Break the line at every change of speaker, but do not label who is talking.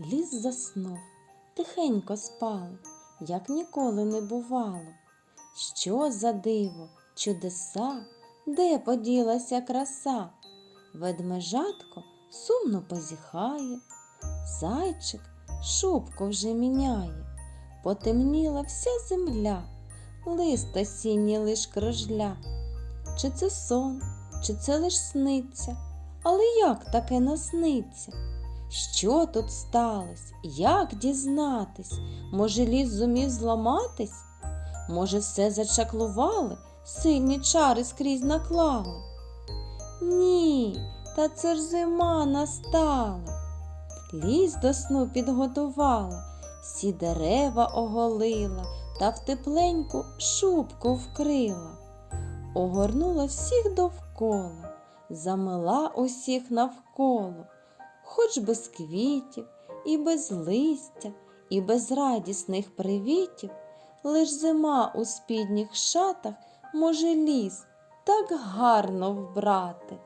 Ліс заснув, тихенько спали, як ніколи не бувало. Що за диво, чудеса, де поділася краса? Ведмежатко сумно позіхає, зайчик шубку вже міняє, потемніла вся земля, лист осінній лиш кружля. Чи це сон, чи це лиш сниться, але як таке насниться? Що тут сталося? Як дізнатись? Може, ліс зумів зламатись? Може, все зачаклували, сильні чари скрізь наклали? Ні, та це ж зима настала. Ліс до сну підготувала, всі дерева оголила та в тепленьку шубку вкрила. Огорнула всіх довкола, замила усіх навколо, хоч без квітів, і без листя, і без радісних привітів, лиш зима у спідніх шатах може ліс так гарно вбрати.